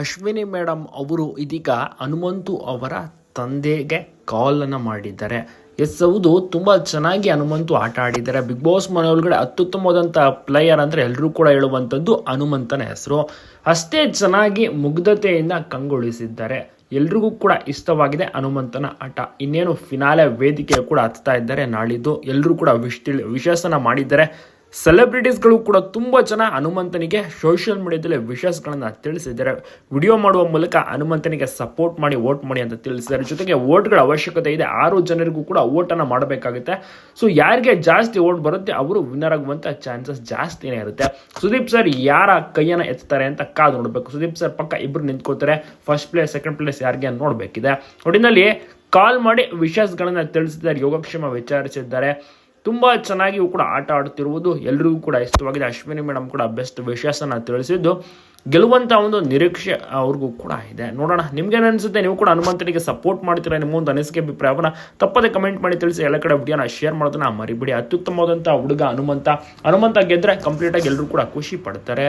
Ashwini madam ಅವರು ಇದೀಗ ಹನುಮಂತು ಅವರ ತಂದೆಗೆ ಕಾಲನ್ನು ಮಾಡಿದ್ದಾರೆ. ಎಸ್, ಹೌದು, ತುಂಬ ಚೆನ್ನಾಗಿ ಹನುಮಂತು ಆಟ ಆಡಿದ್ದಾರೆ. ಬಿಗ್ ಬಾಸ್ ಮನೆ ಒಳಗಡೆ ಅತ್ಯುತ್ತಮವಾದಂಥ ಪ್ಲೇಯರ್ ಅಂದರೆ ಎಲ್ಲರೂ ಕೂಡ ಹೇಳುವಂಥದ್ದು ಹನುಮಂತನ ಹೆಸರು. ಅಷ್ಟೇ ಚೆನ್ನಾಗಿ ಮುಗ್ಧತೆಯಿಂದ ಕಂಗೊಳಿಸಿದ್ದಾರೆ. ಎಲ್ರಿಗೂ ಕೂಡ ಇಷ್ಟವಾಗಿದೆ ಹನುಮಂತನ ಆಟ. ಇನ್ನೇನು ಫಿನಾಲೆ ವೇದಿಕೆ ಕೂಡ ಹತ್ತಾ ಇದ್ದಾರೆ ನಾಳಿದ್ದು. ಎಲ್ಲರೂ ಕೂಡ ವಿಶ್ ತಿಳಿ ವಿಶೇಷನ ಮಾಡಿದ್ದಾರೆ. ಸೆಲೆಬ್ರಿಟೀಸ್ಗಳು ಕೂಡ ತುಂಬ ಜನ ಹನುಮಂತನಿಗೆ ಸೋಷಿಯಲ್ ಮೀಡಿಯಾದಲ್ಲಿ ವಿಷಸ್ಗಳನ್ನು ತಿಳಿಸಿದ್ದಾರೆ. ವಿಡಿಯೋ ಮಾಡುವ ಮೂಲಕ ಹನುಮಂತನಿಗೆ ಸಪೋರ್ಟ್ ಮಾಡಿ ವೋಟ್ ಮಾಡಿ ಅಂತ ತಿಳಿಸಿದ್ದಾರೆ. ಜೊತೆಗೆ ವೋಟ್ಗಳ ಅವಶ್ಯಕತೆ ಇದೆ. ಆರು ಜನರಿಗೂ ಕೂಡ ವೋಟನ್ನು ಮಾಡಬೇಕಾಗುತ್ತೆ. ಸೊ ಯಾರಿಗೆ ಜಾಸ್ತಿ ವೋಟ್ ಬರುತ್ತೆ, ಅವರು ವಿನ್ನರ್ ಆಗುವಂಥ ಚಾನ್ಸಸ್ ಜಾಸ್ತಿನೇ ಇರುತ್ತೆ. ಸುದೀಪ್ ಸರ್ ಯಾರ ಕೈಯನ್ನು ಎತ್ತಾರೆ ಅಂತ ಕಾದು ನೋಡಬೇಕು. ಸುದೀಪ್ ಸರ್ ಪಕ್ಕ ಇಬ್ಬರು ನಿಂತ್ಕೋತಾರೆ ಫಸ್ಟ್ ಪ್ಲೇಸ್ ಸೆಕೆಂಡ್ ಪ್ಲೇಸ್ ಯಾರಿಗೆ ನೋಡಬೇಕಿದೆ. ಒಟ್ಟಿನಲ್ಲಿ ಕಾಲ್ ಮಾಡಿ ವಿಷಸ್ಗಳನ್ನು ತಿಳಿಸಿದ್ದಾರೆ. ಯೋಗಕ್ಷೇಮ ವಿಚಾರಿಸಿದ್ದಾರೆ. ತುಂಬ ಚೆನ್ನಾಗಿಯೂ ಕೂಡ ಆಟ ಆಡುತ್ತಿರುವುದು. ಎಲ್ಲರಿಗೂ ಕೂಡ ಇಷ್ಟವಾಗಿದೆ. ಅಶ್ವಿನಿ ಮೇಡಮ್ ಕೂಡ ಬೆಸ್ಟ್ ವಿಶೇಷನ ತಿಳಿಸಿದ್ದು. ಗೆಲ್ಲುವಂಥ ಒಂದು ನಿರೀಕ್ಷೆ ಅವ್ರಿಗೂ ಕೂಡ ಇದೆ. ನೋಡೋಣ ನಿಮ್ಗೇನು ಅನಿಸುತ್ತೆ? ನೀವು ಕೂಡ ಹನುಮಂತನಿಗೆ ಸಪೋರ್ಟ್ ಮಾಡ್ತೀರಾ ನಿಮ್ಮ ಒಂದು ಅನಿಸಿಕೆ, ಅಭಿಪ್ರಾಯವನ್ನ ತಪ್ಪದೆ ಕಮೆಂಟ್ ಮಾಡಿ ತಿಳಿಸಿ. ಎಲ್ಲ ಕಡೆ ವಿಡಿಯೋನ ಶೇರ್ ಮಾಡೋದನ್ನ ಮರಿಬಿಡಿ. ಅತ್ಯುತ್ತಮವಾದಂಥ ಹುಡುಗ ಹನುಮಂತ. ಹನುಮಂತ ಗೆದ್ದರೆ ಕಂಪ್ಲೀಟಾಗಿ ಎಲ್ಲರೂ ಕೂಡ ಖುಷಿ ಪಡ್ತಾರೆ.